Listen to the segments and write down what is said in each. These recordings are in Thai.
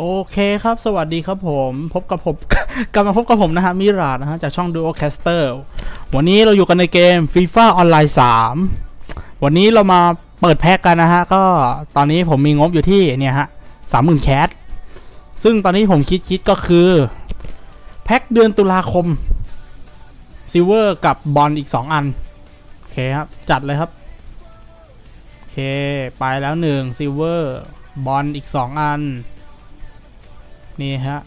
โอเคครับ สวัสดีครับผม พบกับผม กลับมาพบกับผมนะฮะ มิราดนะฮะ จากช่อง Duo Caster วันนี้เราอยู่กันในเกม FIFA Online 3 วันนี้เรามาเปิดแพ็กกันนะฮะ ก็ตอนนี้ผมมีงบอยู่ที่เนี่ยฮะสามหมื่นแคสซึ่งตอนนี้ผมคิดคิดก็คือ แพ็กเดือนตุลาคมซิลเวอร์กับบอลอีก 2 อัน โอเคครับ จัดเลยครับ โอเค ไปแล้ว1ซิลเวอร์บอลอีก 2 อัน นี่ฮะ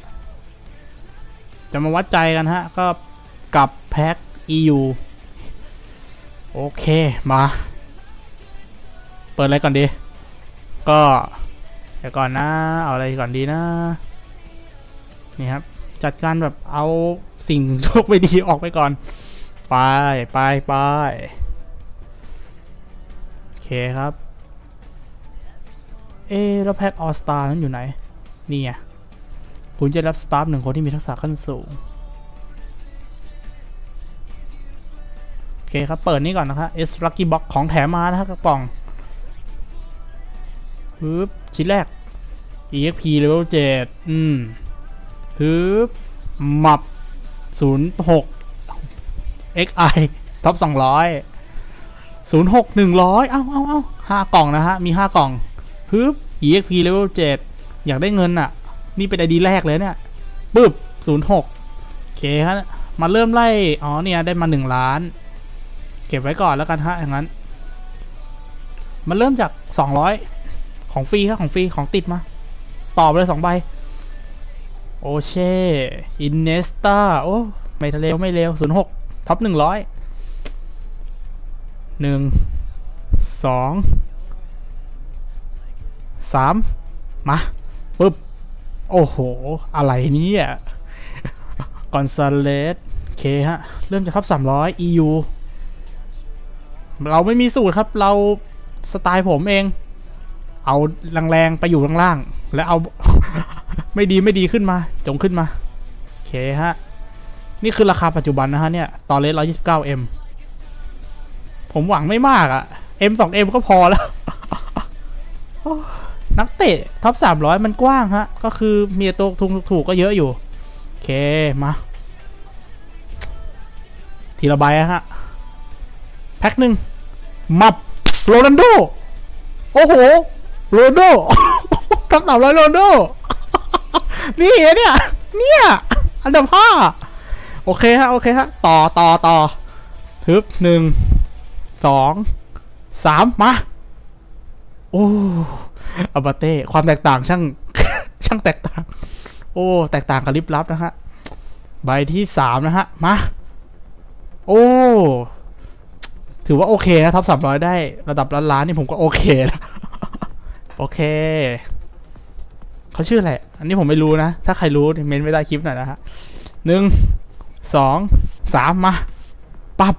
จะมาวัดใจกันฮะ ก็กับแพ็ค EU โอเค มา เปิดอะไรก่อนดี ก็ เดี๋ยวก่อนนะ เอาอะไรก่อนดีนะ นี่ครับ จัดการแบบเอาสิ่งโชคไม่ดีออกไปก่อน ไปไปไปโอเคครับ เอ๊ะแล้วแพ็คออสตานั้นอยู่ไหน นี่ไง คุณจะรับสตาฟหนึ่งคนที่มีทักษะขั้นสูง โอเคครับ เปิดนี่ก่อนนะครับ S Lucky Box ของแถมมานะครับกระป๋องฮึบชิ้นแรก EXP level 7 อืมฮึบมับ 06 XI ท็อป200 06 100 เอ้าเอ้าเอ้าห้ากล่องนะฮะ มี 5 กล่องฮึบ EXP level 7 อยากได้เงินอะ นี่เป็นไอดีแรกเลยเนี่ยปึ๊บศูนย์หกโอเคฮะมาเริ่มไล่ อ๋อเนี่ยได้มาหนึ่งล้าน เก็บไว้ก่อนแล้วกันฮะอย่างนั้น มันเริ่มจากสองร้อยของฟรีครับของฟรีของติดมาต่อไปเลยสองใบ โอเช่อินเนสตาโอ้ ไม่ทะเลวไม่เร็วศูนย์หกท็อปหนึ่งร้อยหนึ่งสองสามมา โอ้โห อะไรนี่ยกอนซาเลสเคฮะ เริ่มจากท็อป300 EU เราไม่มีสูตรครับ เราสไตล์ผมเอง เอาแรงๆไปอยู่ล่างๆ แล้วเอา ไม่ดีไม่ดีขึ้นมา จงขึ้นมา เคฮะ นี่คือราคาปัจจุบันนะฮะเนี่ย ตอนเลส129 M ผมหวังไม่มากอะ M 2 M ก็พอแล้ว นักเตะท็อป300 มันกว้างฮะ ก็คือมีตัวทุงถูกก็เยอะอยู่ โอเค มา ทีละใบฮะ แพ็คหนึ่งมับโรนันโด โอ้โห โรนันโดท็อปสามร้อยโรนันโด นี่เนี่ย เนี่ย อันดับห้าโอเคฮะ โอเคฮะ ต่อต่อต่อทึบหนึ่งสองสามมา โอ้ อาบาเต้ความแตกต่างช่างช่างแตกต่าง โอ้ แตกต่างกับลิบลับนะฮะ ใบที่สามนะฮะ มา โอ้ ถือว่าโอเคนะท็อปสามร้อยได้ระดับล้านล้านนี่ผมก็โอเคแล้วโอเค เขาชื่ออะไร อันนี้ผมไม่รู้นะ ถ้าใครรู้เมนไม่ได้คลิปหน่อยนะฮะหนึ่งสองสามมา ปับ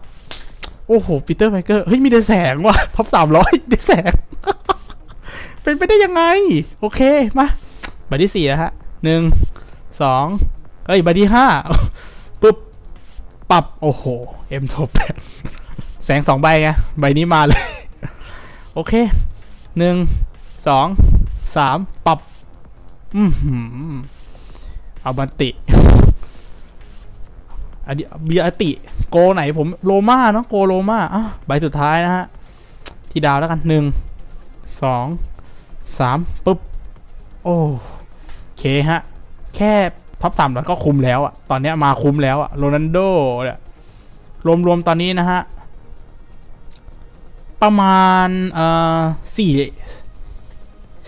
โอ้โหปีเตอร์ไมเกอร์ เฮ้ย มีเดแสงว่ะท็อปสามร้อยเดแสง เป็นไปได้ยังไง โอเค มาใบที่สี่แล้วฮะหนึ่งสองเอ้ยใบที่ห้าปุ๊บปรับ โอ้โหเอ็มโทแปดแสงสองใบไงใบนี้มาเลย โอเคหนึ่งสองสามปรับ อืมเอาบันติอันนี้เบียติ โกไหนผมโลมาเนาะโกโลมาอะใบสุดท้ายนะฮะ ที่ดาวแล้วกันหนึ่งสอง สามปุ๊บ โอ้เคฮะ แค่ท็อปสามร้อยก็คุมแล้วอะตอนนี้มาคุมแล้วอะโรนันโดเนี่ยรวมๆตอนนี้นะฮะ ประมาณเอ่อสี่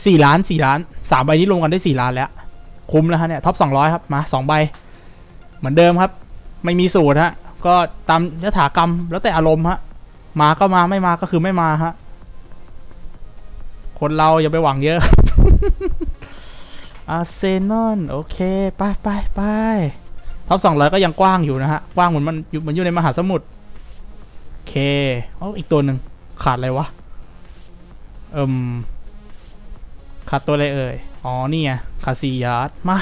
สี่ล้านสี่ล้านสามใบนี้รวมกันได้สี่ล้านแล้ว คุ้มแล้วฮะเนี่ยท็อปสองร้อยครับ มาสองใบ เหมือนเดิมครับ ไม่มีสูตรฮะ ก็ตามยถากรรมแล้วแต่อารมณ์ฮะ มาก็มาไม่มาก็คือไม่มาฮะ คนเราอย่าไปหวังเยอะอาร์เซนอลโอเค ไปไปไปท็อปสองร้อยก็ยังกว้างอยู่นะฮะ กว้างเหมือนมันอยู่มันอยู่ในมหาสมุทรโอเคอ๋ออีกตัวหนึ่งขาดอะไรวะ เอิมขาดตัวอะไรเอ่ย อ๋อ นี่ไงขาดสี่ยาร์ดมา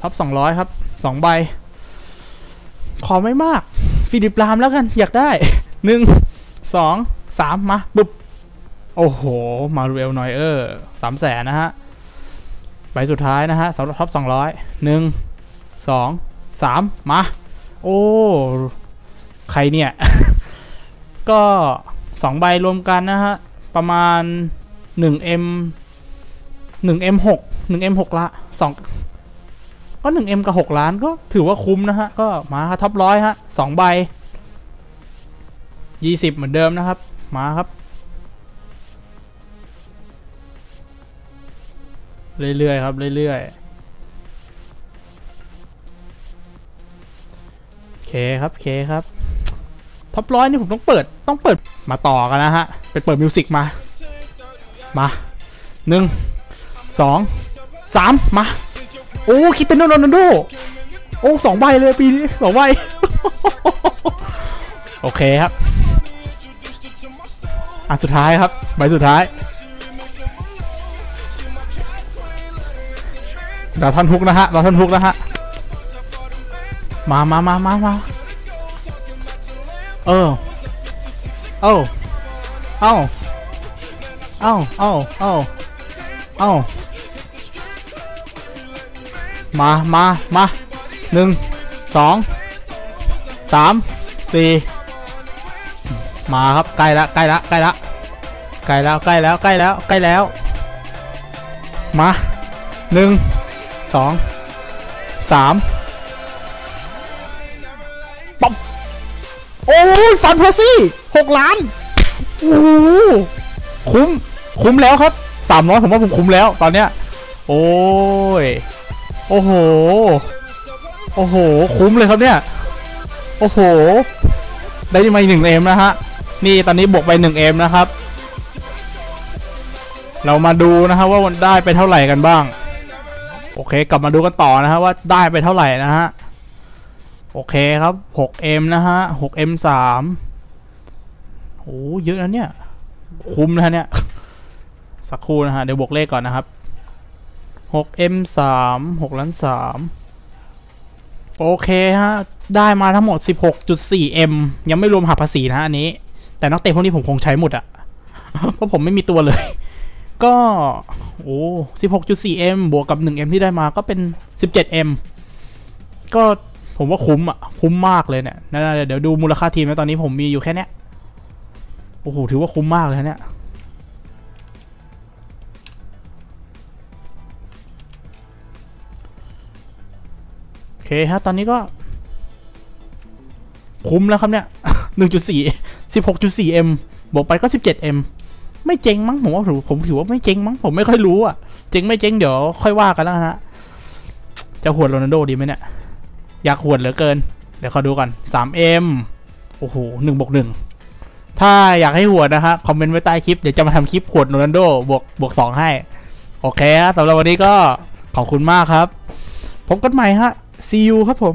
ท็อปสองร้อยครับสองใบ ขอไม่มาก ฟิลิปลามแล้วกัน อยากได้หนึ่งสองสามมาปุ๊บ โอ้โห มารูเอลนอยเออร์สามแสนนะฮะ ใบสุดท้ายนะฮะสำหรับท็อป200หนึ่งสองสามมา โอ้ ใครเนี่ย ก็สองใบรวมกันนะฮะ ประมาณ 1M 1M 6 1M 6ละสองก็ 1M กับ6ล้านก็ถือว่าคุ้มนะฮะ ก็มาท็อปร้อยฮะสองใบ20เหมือนเดิมนะครับ มาครับ เรื่อยๆครับเรื่อยๆโอเคครับโอเคครับท็อปร้อยนี่ผมต้องเปิดต้องเปิดมาต่อกันนะฮะไปเปิดมิวสิกมา มาหนึ่งสองสามมา โอ้คิดเตโนโรนัลโดโอ้สองใบเลยปีนี้สองใบโอเคครับ อันสุดท้ายครับ ใบสุดท้าย ดาท่อนฮุกนะฮะดาท่อนฮุกนะฮะมามามามามาเออเอ้าเอ้าเอ้าเอ้าเอ้าเอ้ามามามาหนึ่งสองสามสี่มาครับใกล้ละใกล้ละใกล้ละใกล้แล้วใกล้แล้วใกล้แล้วใกล้แล้วมาหนึ่ง สองสามป๊อปโอ้ยฟันเพอร์ซี่หกล้านโอ้คุ้ม คุ้มแล้วครับสามร้อยผมว่าผมคุ้มแล้วตอนเนี้ย โอ้ย โอ้โห โอ้โห คุ้มเลยครับเนี่ย โอ้โห ได้มาหนึ่งเอ็มนะฮะ นี่ตอนนี้บวกไปหนึ่งเอ็มนะครับ เรามาดูนะฮะว่ามันได้ไปเท่าไหร่กันบ้าง โอเค กลับมาดูกันต่อนะฮะว่าได้ไปเท่าไหร่นะฮะ โอเคครับ 6M นะฮะ 6M 3โอ้เยอะนะเนี่ย คุ้มนะฮะเนี่ย สักครู่นะฮะ เดี๋ยวบวกเลขก่อนนะครับ 6M 3 6ล้าน3โอเคฮะ ได้มาทั้งหมด 16.4M ยังไม่รวมหักภาษีนะฮะอันนี้ แต่นักเตะพวกนี้ผมคงใช้หมดอะเพราะผมไม่มีตัวเลย ก็โอ้ 16.4M บวกกับ 1M ที่ได้มาก็เป็น 17M ก็ผมว่าคุ้มอะ คุ้มมากเลยเนี่ยนะเดี๋ยวดูมูลค่าทีมนะตอนนี้ผมมีอยู่แค่เนี้ยโอ้โหถือว่าคุ้มมากเลยเนี่ยโอเคฮะตอนนี้ก็ คุ้มแล้วครับเนี่ย1.4 16.4M บวกไปก็ 17M ไม่เจ๊งมั้งผมว่าผมถือว่าไม่เจ๊งมั้งผมไม่ค่อยรู้อะเจ๊งไม่เจ๊งเดี๋ยวค่อยว่ากันแล้วฮะจะหวดโรนัลโดดีไหมเนี่ยอยากหวดเหลือเกิน เดี๋ยวขอดูก่อน 3M โอ้โหหนึ่งบวกหนึ่งถ้าอยากให้หวดนะฮะคอมเมนต์ไว้ใต้คลิป เดี๋ยวจะมาทำคลิปหวดโรนัลโดบวกบวกสองให้ โอเคสำหรับวันนี้ก็ขอบคุณมากครับ พบกันใหม่ฮะ see you ครับผม